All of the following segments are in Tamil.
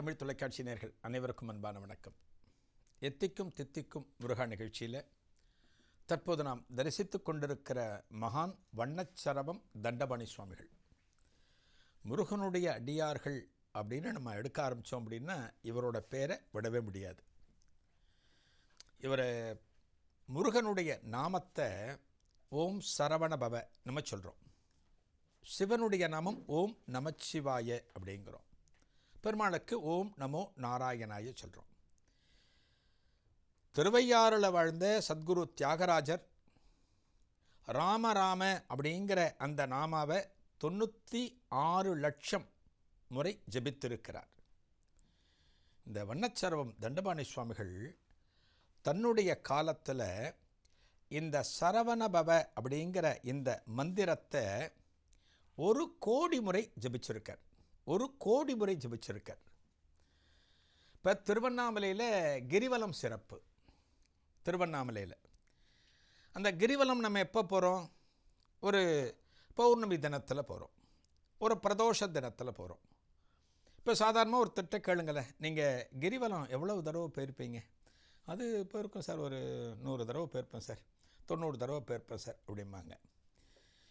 தமிழ் தொலைக்காட்சி நேர்கள் அனைவருக்கும் அன்பான வணக்கம். எத்திக்கும் தித்திக்கும் முருகா நிகழ்ச்சியில் தற்போது நாம் தரிசித்து கொண்டிருக்கிற மகான் வண்ணச்சரவம் தண்டபாணி சுவாமிகள். முருகனுடைய அடியார்கள் அப்படின்னு நம்ம எடுக்க ஆரம்பித்தோம் அப்படின்னா இவரோட பேரை விடவே முடியாது. இவர் முருகனுடைய நாமத்தை ஓம் சரவண பவ நம்ம சொல்கிறோம் சிவனுடைய நாமம் ஓம் நமச்சிவாய அப்படிங்கிறோம். பெருமாளுக்கு ஓம் நமோ நாராயணாய சொல்கிறோம் திருவையாறில் வாழ்ந்த சத்குரு தியாகராஜர் ராமராம அப்படிங்கிற அந்த நாமாவை தொண்ணூற்றி ஆறு லட்சம் முறை ஜெபித்திருக்கிறார். இந்த வண்ணச்சரவம் தண்டபாணி சுவாமிகள் தன்னுடைய காலத்தில் இந்த சரவணபவ அப்படிங்கிற இந்த மந்திரத்தை ஒரு கோடி முறை ஜபிச்சிருக்கார். ஒரு கோடி முறை ஜபிச்சிருக்கார். இப்போ திருவண்ணாமலையில் கிரிவலம் சிறப்பு. திருவண்ணாமலையில். அந்த கிரிவலம் நம்ம எப்போ போகிறோம் ஒரு பௌர்ணமி தினத்தில் போகிறோம் ஒரு பிரதோஷ தினத்தில் போகிறோம் இப்போ சாதாரணமாக ஒரு திட்ட கேளுங்களேன். நீங்கள் கிரிவலம் எவ்வளவு தடவை போயிருப்பீங்க? அது இப்போ இருக்கும் சார் ஒரு நூறு தடவை போயிருப்பேன் சார். தொண்ணூறு தடவை போயிருப்பேன் சார் அப்படிம்பாங்க.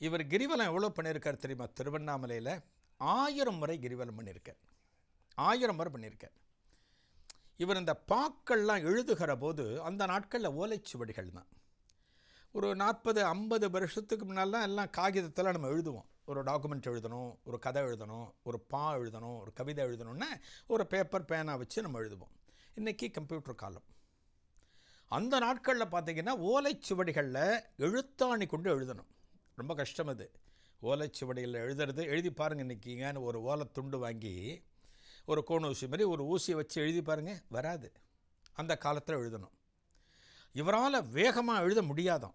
இவர் கிரிவலம் எவ்வளோ பண்ணியிருக்கார் தெரியுமா? திருவண்ணாமலையில் ஆயிரம் முறை கிரிவலம் பண்ணியிருக்கார். ஆயிரம் முறை பண்ணியிருக்கார். இவர் இந்த பாக்கள்லாம் எழுதுகிற போது அந்த நாட்களில் ஓலைச்சுவடிகள் தான். ஒரு நாற்பது ஐம்பது வருஷத்துக்கு முன்னாலாம் எல்லாம் காகிதத்தில் நம்ம எழுதுவோம். ஒரு டாக்குமெண்ட் எழுதணும் ஒரு கதை எழுதணும் ஒரு பா எழுதணும் ஒரு கவிதை எழுதணும்னா ஒரு பேப்பர் பேனா வச்சு நம்ம எழுதுவோம். இன்றைக்கி கம்ப்யூட்டர் காலம். அந்த நாட்களில் பார்த்தீங்கன்னா ஓலைச்சுவடிகளில் எழுத்தாணி கொண்டு எழுதணும். ரொம்ப கஷ்டம் அது. ஓலைச்சுவடியில் எழுதுறது. எழுதி பாருங்கள் இன்றைக்கிங்கன்னு ஒரு ஓலை துண்டு வாங்கி ஒரு கோண ஊசி மாதிரி ஒரு ஊசியை வச்சு எழுதி பாருங்கள் வராது. அந்த காலத்தில் எழுதணும். இவரால் வேகமாக எழுத முடியாதான்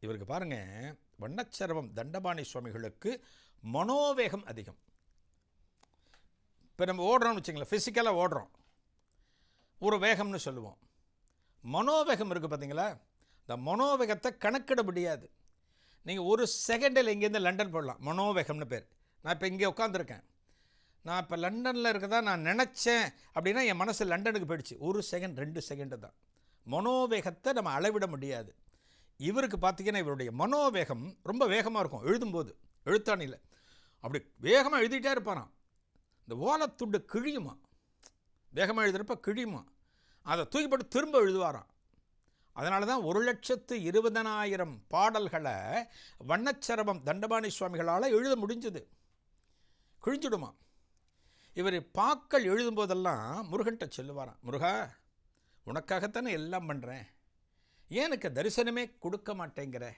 இவருக்கு பாருங்கள் வண்ணச்சரவம் தண்டபாணி சுவாமிகளுக்கு மனோவேகம் அதிகம். இப்போ நம்ம ஓடுறோம்னு வச்சுங்களேன் ஃபிசிக்கலாக ஓடுறோம். ஒரு வேகம்னு சொல்லுவோம். மனோவேகம் இருக்குது பார்த்தீங்களா இந்த மனோவேகத்தை கணக்கிட முடியாது. நீங்கள் ஒரு செகண்டில் இங்கேருந்து லண்டன் போடலாம் மனோவேகம்னு பேர். நான் இப்போ இங்கே உட்காந்துருக்கேன் நான் இப்போ லண்டனில் இருக்கதா நான் நினச்சேன் அப்படின்னா என் மனசு லண்டனுக்கு போயிடுச்சு. ஒரு செகண்ட் ரெண்டு செகண்டு தான். மனோவேகத்தை நம்ம அளவிட முடியாது. இவருக்கு பார்த்தீங்கன்னா இவருடைய மனோவேகம் ரொம்ப வேகமாக இருக்கும். எழுதும்போது எழுத்தாணியில். அப்படி வேகமாக எழுதிட்டே இருப்பாராம். இந்த ஓலத்துண்டு கிழியுமா? வேகமாக எழுதுகிறப்ப கிழியுமா? அதை தூக்கிப்பட்டு திரும்ப எழுதுவாராம். அதனால தான் ஒரு லட்சத்து இருபதனாயிரம் பாடல்களை வண்ணச்சரபம் தண்டபாணி சுவாமிகளால் எழுத முடிஞ்சது. கிழிஞ்சிடுமா. இவர் பாக்கள் எழுதும்போதெல்லாம் முருகன்கிட்ட சொல்லுவாராம் முருகா உனக்காகத்தானே எல்லாம் பண்ணுறேன் ஏன் எனக்கு தரிசனமே கொடுக்க மாட்டேங்கிற?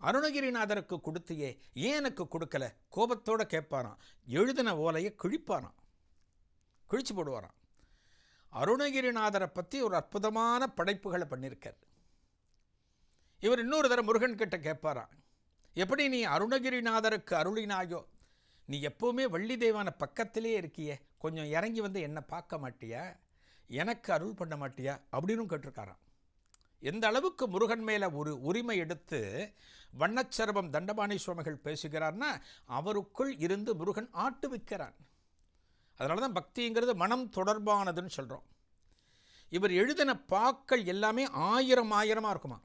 அருணகிரிநாதருக்கு கொடுத்தியே ஏன் எனக்கு கொடுக்கல? கோபத்தோடு கேட்பாராம். எழுதின ஓலையை கிழிப்பாராம். கிழிச்சு போடுவாராம். அருணகிரிநாதரை பற்றி ஒரு அற்புதமான படைப்புகளை பண்ணியிருக்கார். இவர் இன்னொரு தடவை முருகன் கிட்ட கேட்பாராம் எப்படி நீ அருணகிரிநாதருக்கு அருளினாயோ? நீ எப்போவுமே வள்ளி தெய்வான பக்கத்திலே இருக்கியே கொஞ்சம் இறங்கி வந்து என்னை பார்க்க மாட்டியா? எனக்கு அருள் பண்ண மாட்டியா? அப்படின்னு கேட்டிருக்காராம். எந்த அளவுக்கு முருகன் மேலே ஒரு உரிமை எடுத்து வண்ணச்சரபம் தண்டபாணி சுவாமிகள் பேசுகிறார்னா அவருக்குள் இருந்து முருகன் ஆட்டு வைக்கிறான் அதனால தான் பக்திங்கிறது மனம் தொடர்பானதுன்னு சொல்கிறோம் இவர் எழுதின பாக்கள் எல்லாமே ஆயிரம் ஆயிரமாக இருக்குமா?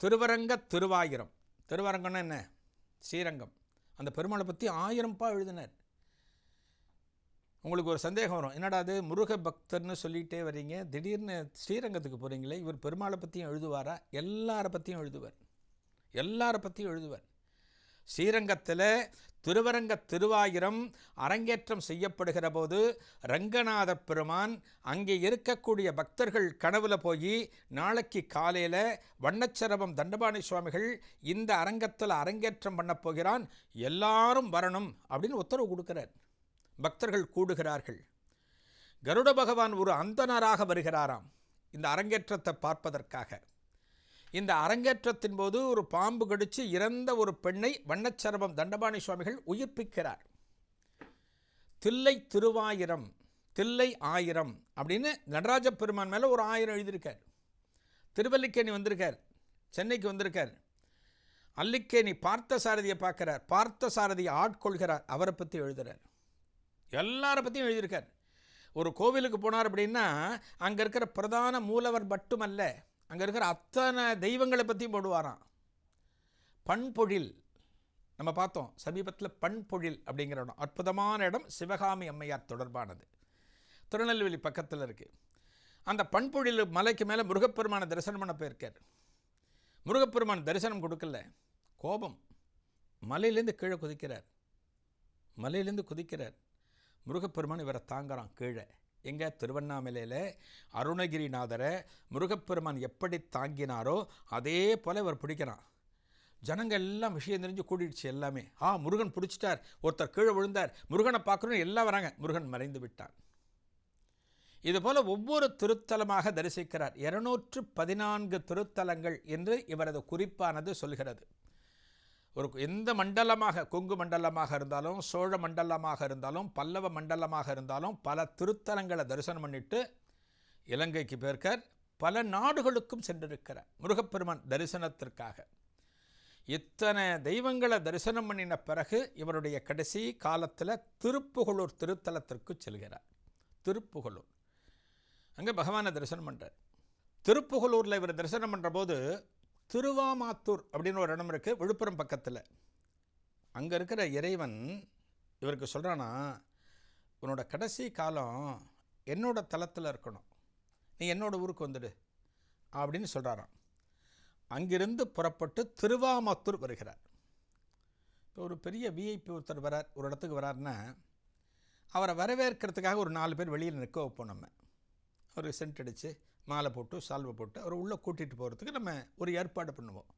திருவரங்க திருவாயிரம். திருவரங்கம்னா என்ன? ஸ்ரீரங்கம். அந்த பெருமாளை பற்றி ஆயிரம்ப்பா எழுதினார். உங்களுக்கு ஒரு சந்தேகம் வரும். என்னடா அது? முருக பக்தர்னு சொல்லிகிட்டே வரீங்க திடீர்னு ஸ்ரீரங்கத்துக்கு போகிறீங்களே இவர் பெருமாளை பற்றியும் எழுதுவாரா? எல்லாரை பற்றியும் எழுதுவார். எல்லாரை பற்றியும் எழுதுவார். ஸ்ரீரங்கத்தில் திருவரங்க திருவாயிரம் அரங்கேற்றம் செய்யப்படுகிற போது ரங்கநாத பெருமான் அங்கே இருக்கக்கூடிய பக்தர்கள் கனவுல போய் நாளைக்கு காலையில் வண்ணச்சரவம் தண்டபாணி சுவாமிகள் இந்த அரங்கத்தில் அரங்கேற்றம் பண்ண போகிறான் எல்லாரும் வரணும் அப்படின்னு உத்தரவு கொடுக்குறார். பக்தர்கள் கூடுகிறார்கள். கருட பகவான் ஒரு அந்தனராக வருகிறாராம் இந்த அரங்கேற்றத்தை பார்ப்பதற்காக. இந்த அரங்கேற்றத்தின் போது ஒரு பாம்பு கடிச்சு இறந்த ஒரு பெண்ணை வண்ணச்சரபம் தண்டபாணி சுவாமிகள் உயிர்ப்பிக்கிறார். தில்லை திருவாயிரம் தில்லை ஆயிரம் அப்படின்னு நடராஜ பெருமான் மேலே ஒரு ஆயிரம் எழுதியிருக்கார். திருவல்லிக்கேணி வந்திருக்கார் சென்னைக்கு வந்திருக்கார். அல்லிக்கேணி பார்த்த சாரதியை பார்க்குறார் பார்த்த சாரதியை ஆட்கொள்கிறார் அவரை பற்றி எழுதுகிறார் எல்லாரை பற்றியும் எழுதியிருக்கார். ஒரு கோவிலுக்கு போனார் அப்படின்னா அங்கே இருக்கிற பிரதான மூலவர் மட்டுமல்ல அங்கே இருக்கிற அத்தனை தெய்வங்களை பற்றியும் போடுவாராம். பண்பொழில். நம்ம பார்த்தோம் சமீபத்தில் பண்பொழில் அப்படிங்கிற இடம். அற்புதமான இடம் சிவகாமி அம்மையார் தொடர்பானது. திருநெல்வேலி பக்கத்தில் இருக்குது அந்த பண்பொழில் மலைக்கு மேலே முருகப்பெருமான தரிசனம் பண்ண போயிருக்கார். முருகப்பெருமான் தரிசனம் கொடுக்கல. கோபம். மலையிலேருந்து கீழே குதிக்கிறார். மலையிலேருந்து குதிக்கிறார். முருகப்பெருமான் இவரை தாங்குறான் கீழே. எங்கே திருவண்ணாமலையில் அருணகிரிநாதரை முருகப்பெருமான் எப்படி தாங்கினாரோ அதே போல் இவர் பிடிக்கிறான். ஜனங்கள் எல்லாம் விஷயம் தெரிஞ்சு கூடிடுச்சு எல்லாமே. ஆ முருகன் பிடிச்சிட்டார். ஒருத்தர் கீழே விழுந்தார். முருகனை பார்க்கணும்னு எல்லாம் வராங்க. முருகன் மறைந்து விட்டான். இதுபோல் ஒவ்வொரு திருத்தலமாக தரிசிக்கிறார். இருநூற்று பதினான்கு திருத்தலங்கள் என்று இவரது குறிப்பானது சொல்கிறது. ஒரு எந்த மண்டலமாக கொங்கு மண்டலமாக இருந்தாலும் சோழ மண்டலமாக இருந்தாலும் பல்லவ மண்டலமாக இருந்தாலும் பல திருத்தலங்களை தரிசனம் பண்ணிட்டு இலங்கைக்கு போயிருக்கார். பல நாடுகளுக்கும் சென்றிருக்கிறார். முருகப்பெருமான் தரிசனத்திற்காக. இத்தனை தெய்வங்களை தரிசனம் பண்ணின பிறகு இவருடைய கடைசி காலத்தில் திருப்புகழூர் திருத்தலத்திற்கு செல்கிறார். திருப்புகழூர். அங்கே பகவானை தரிசனம் பண்ணுறார் திருப்புகலூரில் இவர் தரிசனம் பண்ணுற போது திருவாமாத்தூர் அப்படின்னு ஒரு இடம் இருக்குது விழுப்புரம் பக்கத்தில். அங்கே இருக்கிற இறைவன் இவருக்கு சொல்கிறானா உன்னோட கடைசி காலம் என்னோட தலத்தில் இருக்கணும். நீ என்னோடய ஊருக்கு வந்துடு. அப்படின்னு சொல்கிறாராம் அங்கிருந்து புறப்பட்டு திருவாமாத்தூர் வருகிறார். இப்போ ஒரு பெரிய விஐபி ஒருத்தர் வரார் ஒரு இடத்துக்கு வராருன்னா அவரை வரவேற்கிறதுக்காக ஒரு நாலு பேர் வெளியில் நிற்க வைப்போம் நம்ம. ஒரு சென்ட் அடித்து மாலை போட்டு சால்வை போட்டு அவரை உள்ளே கூட்டிகிட்டு போகிறதுக்கு நம்ம ஒரு ஏற்பாடு பண்ணுவோம்.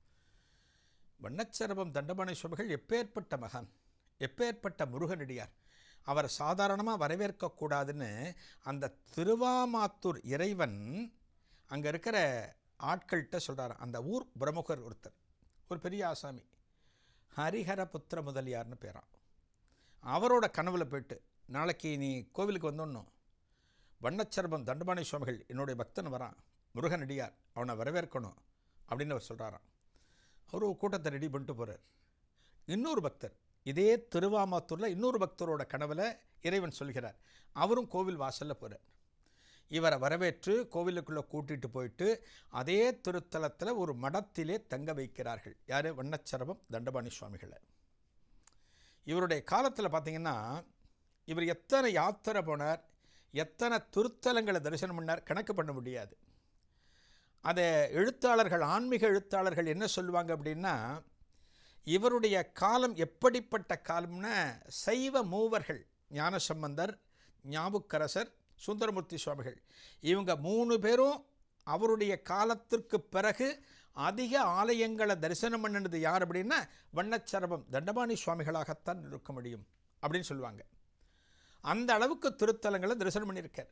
வண்ணச்சரபம் தண்டபாணி சுவாமிகள் எப்பேற்பட்ட மகான் எப்பேற்பட்ட முருகனடியார் அவர் சாதாரணமாக வரவேற்கக்கூடாதுன்னு அந்த திருவாமாத்தூர் இறைவன் அங்கே இருக்கிற ஆட்கள்கிட்ட சொல்கிறார் அந்த ஊர் பிரமுகர் ஒருத்தர் ஒரு பெரிய ஆசாமி ஹரிஹர புத்திர முதலியார்னு பேரான் அவரோட கனவில் போயிட்டு நாளைக்கு நீ கோவிலுக்கு வந்தோன்னும் வண்ணச்சரபம் தண்டபாணி சுவாமிகள் என்னுடைய பக்தன் வரான். முருகனடியார் அவனை வரவேற்கணும் அப்படின்னு அவர் சொல்கிறாராம் அவர் ஒரு கூட்டத்தை ரெடி பண்ணிட்டு போகிறார் இன்னொரு பக்தர் இதே திருவாமாத்தூரில் இன்னொரு பக்தரோட கனவில் இறைவன் சொல்கிறார். அவரும் கோவில் வாசலில் போகிறார் இவரை வரவேற்று கோவிலுக்குள்ளே கூட்டிகிட்டு போயிட்டு அதே திருத்தலத்தில் ஒரு மடத்திலே தங்க வைக்கிறார்கள். யார்? வண்ணச்சரபம் தண்டபாணி சுவாமிகளை. இவருடைய காலத்தில் பார்த்தீங்கன்னா இவர் எத்தனை யாத்திரை போனார்? எத்தனை திருத்தலங்களை தரிசனம் பண்ணார்? கணக்கு பண்ண முடியாது. அதை எழுத்தாளர்கள் ஆன்மீக எழுத்தாளர்கள் என்ன சொல்லுவாங்க அப்படின்னா இவருடைய காலம் எப்படிப்பட்ட காலம்னா சைவ மூவர்கள் ஞானசம்பந்தர் ஞாபுக்கரசர் சுந்தரமூர்த்தி சுவாமிகள் இவங்க மூணு பேரும் அவருடைய காலத்திற்கு பிறகு அதிக ஆலயங்களை தரிசனம் பண்ணினது யார் அப்படின்னா வண்ணச்சரபம் தண்டபாணி சுவாமிகளாகத்தான் இருக்க முடியும் அப்படின்னு சொல்லுவாங்க. அந்த அளவுக்கு திருத்தலங்களை தரிசனம் பண்ணியிருக்கார்.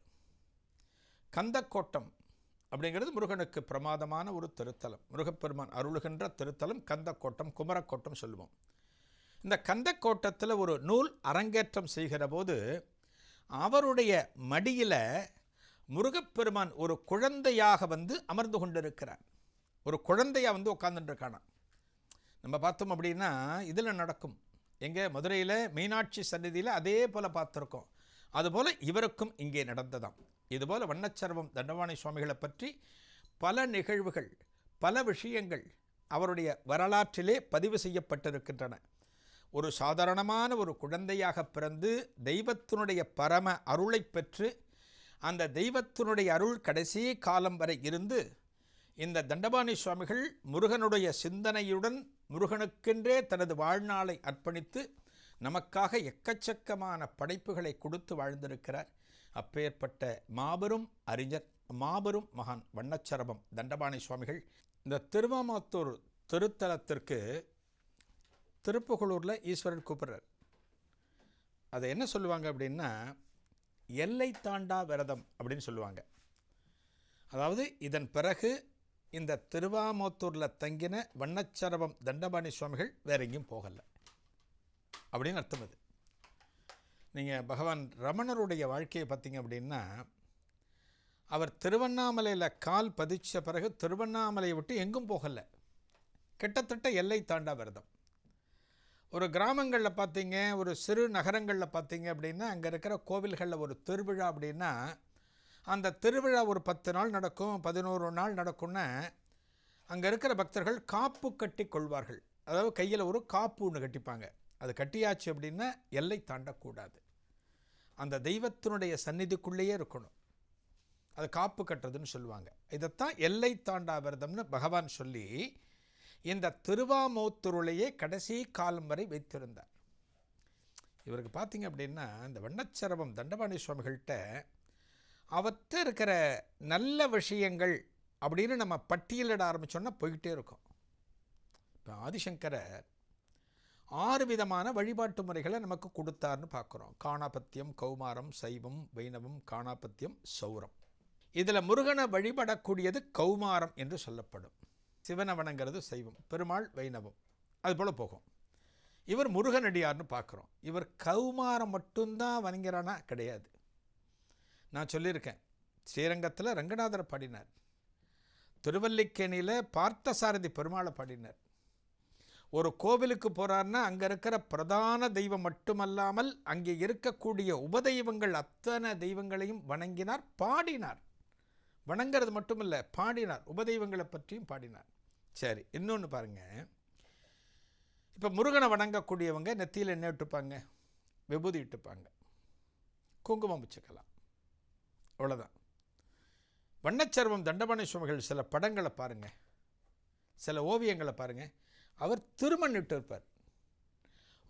கந்தக்கோட்டம் அப்படிங்கிறது முருகனுக்கு பிரமாதமான ஒரு திருத்தலம். முருகப்பெருமான் அருளுகின்ற திருத்தலம் கந்தக்கோட்டம் குமரக்கோட்டம் சொல்லுவோம். இந்த கந்தக்கோட்டத்தில் ஒரு நூல் அரங்கேற்றம் செய்கிற போது அவருடைய மடியில் முருகப்பெருமான் ஒரு குழந்தையாக வந்து அமர்ந்து கொண்டிருக்கிறார். ஒரு குழந்தையாக வந்து உட்காந்துட்டுருக்கானா நம்ம பார்த்தோம் அப்படின்னா இதில் நடக்கும். எங்கே மதுரையில் மீனாட்சி சன்னதியில் அதே போல் பார்த்துருக்கோம். அதுபோல் இவருக்கும் இங்கே நடந்ததாம். இதுபோல் வண்ணச்சரவம் தண்டவாணி சுவாமிகளை பற்றி பல நிகழ்வுகள் பல விஷயங்கள் அவருடைய வரலாற்றிலே பதிவு செய்யப்பட்டிருக்கின்றன. ஒரு சாதாரணமான ஒரு குழந்தையாக பிறந்து தெய்வத்தினுடைய பரம அருளை பெற்று அந்த தெய்வத்தினுடைய அருள் கடைசி காலம் வரை இருந்து இந்த தண்டபாணி சுவாமிகள் முருகனுடைய சிந்தனையுடன் முருகனுக்கென்றே தனது வாழ்நாளை அர்ப்பணித்து நமக்காக எக்கச்சக்கமான படைப்புகளை கொடுத்து வாழ்ந்திருக்கிறார். அப்பேற்பட்ட மாபெரும் அறிஞர் மாபெரும் மகான் வண்ணச்சரபம் தண்டபாணி சுவாமிகள். இந்த திருவாமாத்தூர் திருத்தலத்திற்கு திருப்புகலூரில் ஈஸ்வரன் கூப்பிட்றார். அதை என்ன சொல்லுவாங்க அப்படின்னா எல்லை தாண்டா விரதம் அப்படின்னு சொல்லுவாங்க. அதாவது இதன் பிறகு இந்த திருவாமூத்தூரில் தங்கின வண்ணச்சரவம் தண்டபாணி சுவாமிகள் வேற எங்கேயும் போகலை. அப்படின்னு அர்த்தம் அது. நீங்கள் பகவான் ரமணருடைய வாழ்க்கையை பார்த்தீங்க அப்படின்னா அவர் திருவண்ணாமலையில் கால் பதிச்ச பிறகு திருவண்ணாமலையை விட்டு எங்கும் போகலை. கிட்டத்தட்ட எல்லை தாண்டா விரதம். ஒரு கிராமங்களில் பார்த்தீங்க ஒரு சிறு நகரங்களில் பார்த்தீங்க அப்படின்னா அங்கே இருக்கிற கோவில்களில் ஒரு திருவிழா அப்படின்னா அந்த திருவிழா ஒரு பத்து நாள் நடக்கும் பதினோரு நாள் நடக்கும்னா அங்கே இருக்கிற பக்தர்கள் காப்பு கட்டி கொள்வார்கள். அதாவது கையில் ஒரு காப்பு ஒன்று கட்டிப்பாங்க. அது கட்டியாச்சு அப்படின்னா எல்லை தாண்டக்கூடாது. அந்த தெய்வத்தினுடைய சந்நிதிக்குள்ளேயே இருக்கணும். அது காப்பு கட்டுறதுன்னு சொல்லுவாங்க. இதைத்தான் எல்லை தாண்டா விரதம்னு பகவான் சொல்லி இந்த திருவாமூத்துருளையே கடைசி காலம் வரை வைத்திருந்தார். இவருக்கு பார்த்தீங்க அப்படின்னா இந்த வண்ணச்சரவம் தண்டபாணி சுவாமிகள்கிட்ட அவத்த இருக்கிற நல்ல விஷயங்கள் அப்படின்னு நம்ம பட்டியலிட ஆரம்பித்தோன்னா போய்கிட்டே இருக்கும். இப்போ ஆதிசங்கரர் ஆறு விதமான வழிபாட்டு முறைகளை நமக்கு கொடுத்தாருன்னு பார்க்குறோம். காணாபத்தியம் கௌமாரம் சைவம் வைணவம் காணாபத்தியம் சௌரம். இதில் முருகனை வழிபடக்கூடியது கௌமாரம் என்று சொல்லப்படும். சிவனை வணங்கிறது சைவம் பெருமாள் வைணவம். அது போல் போகும். இவர் முருகனடியார்னு பார்க்குறோம். இவர் கௌமாரம் மட்டும்தான் வணங்குறானா? கிடையாது. நான் சொல்லியிருக்கேன். ஸ்ரீரங்கத்தில் ரங்கநாதர் பாடினார். திருவல்லிக்கேணியில் பார்த்தசாரதி பெருமாளை பாடினார். ஒரு கோவிலுக்கு போகிறாருன்னா அங்கே இருக்கிற பிரதான தெய்வம் மட்டுமல்லாமல் அங்கே இருக்கக்கூடிய உபதெய்வங்கள் அத்தனை தெய்வங்களையும் வணங்கினார் பாடினார். வணங்கிறது மட்டும் இல்லை பாடினார். உபதெய்வங்களை பற்றியும் பாடினார். சரி இன்னொன்று பாருங்கள் இப்போ முருகனை வணங்கக்கூடியவங்க நெத்தியில் என்ன இட்டுப்பாங்க விபூதி இட்டுப்பாங்க. குங்குமம் வச்சுக்கலாம். அவ்வளோதான் வண்ணச்சர்வம் தண்டபாணி சுவாமிகள் சில படங்களை பாருங்கள் சில ஓவியங்களை பாருங்கள் அவர் திருமண் இட்டிருப்பார்.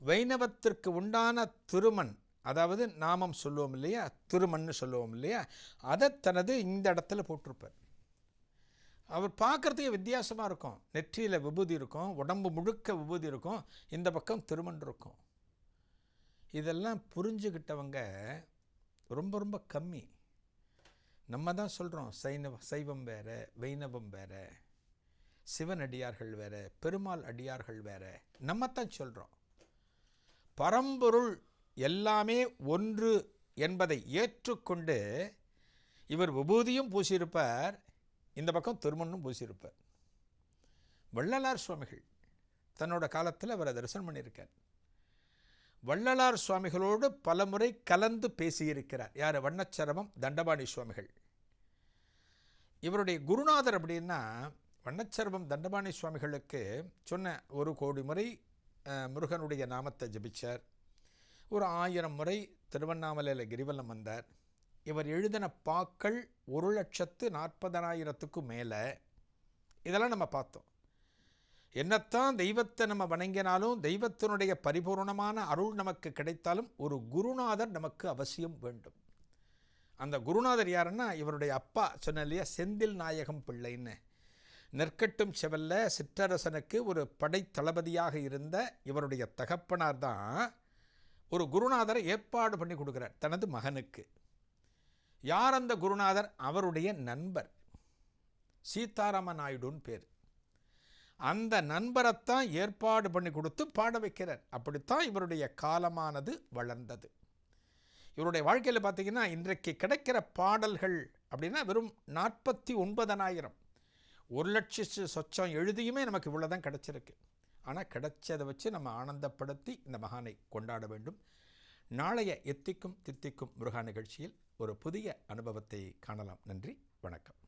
வைணவத்திற்கு உண்டான திருமண் அதாவது நாமம் சொல்லுவோம் இல்லையா? திருமண்ணு சொல்லுவோம் இல்லையா? அதை தனது இந்த இடத்துல போட்டிருப்பார். அவர் பார்க்குறதுக்கு வித்தியாசமாக இருக்கும். நெற்றியில் விபூதி இருக்கும் உடம்பு முழுக்க விபூதி இருக்கும் இந்த பக்கம் திருமண் இருக்கும். இதெல்லாம் புரிஞ்சுக்கிட்டவங்க ரொம்ப ரொம்ப கம்மி. நம்ம தான் சொல்கிறோம் சைனவ சைவம் வேறு வைணவம் வேறு சிவன் அடியார்கள் வேறு பெருமாள் அடியார்கள் வேறு நம்ம தான் சொல்கிறோம் பரம்பொருள் எல்லாமே ஒன்று என்பதை ஏற்றுக்கொண்டு இவர் விபூதியும் பூசியிருப்பார் இந்த பக்கம் திருமண்ணும் பூசியிருப்பார். வள்ளலார் சுவாமிகள் தன்னோட காலத்தில் அவரை தரிசனம் பண்ணியிருக்கார். வள்ளலார் சுவாமிகளோடு பலமுறை கலந்து பேசியிருக்கிறார். யார்? வண்ணச்சரமம் தண்டபாணி சுவாமிகள். இவருடைய குருநாதர் அப்படின்னா வண்ணச்சர்வம் தண்டபாணி சுவாமிகளுக்கு சொன்ன ஒரு கோடி முறை முருகனுடைய நாமத்தை ஜபிச்சார். ஒரு ஆயிரம் முறை திருவண்ணாமலையில் கிரிவலம் வந்தார். இவர் எழுதின பாக்கள் ஒரு லட்சத்து நாற்பதனாயிரத்துக்கும் மேலே. இதெல்லாம் நம்ம பார்த்தோம். என்னத்தான் தெய்வத்தை நம்ம வணங்கினாலும் தெய்வத்தினுடைய பரிபூர்ணமான அருள் நமக்கு கிடைத்தாலும் ஒரு குருநாதர் நமக்கு அவசியம் வேண்டும். அந்த குருநாதர் யாருன்னா இவருடைய அப்பா சொன்ன இல்லையா செந்தில் நாயகம் பிள்ளைன்னு. நெற்கட்டும் செவல்ல சிற்றரசனுக்கு ஒரு படைத்தளபதியாக இருந்த இவருடைய தகப்பனார் தான் ஒரு குருநாதரை ஏற்பாடு பண்ணி கொடுக்குறார் தனது மகனுக்கு. யார் அந்த குருநாதர்? அவருடைய நண்பர். சீதாராம நாயுடுன்னு பேர். அந்த நண்பரைத்தான் ஏற்பாடு பண்ணி கொடுத்து பாட வைக்கிறார். அப்படித்தான் இவருடைய காலமானது வளர்ந்தது. இவருடைய வாழ்க்கையில் பார்த்திங்கன்னா இன்றைக்கு கிடைக்கிற பாடல்கள் அப்படின்னா வெறும் நாற்பத்தி ஒன்பதனாயிரம். ஒரு லட்ச சொச்சம் எழுதியுமே நமக்கு இவ்வளோ தான் கிடச்சிருக்கு. ஆனால் கிடைச்சதை வச்சு நம்ம ஆனந்தப்படுத்தி இந்த மகானை கொண்டாட வேண்டும். நாளைய எத்திக்கும் தித்திக்கும் முருகா நிகழ்ச்சியில் ஒரு புதிய அனுபவத்தை காணலாம். நன்றி வணக்கம்.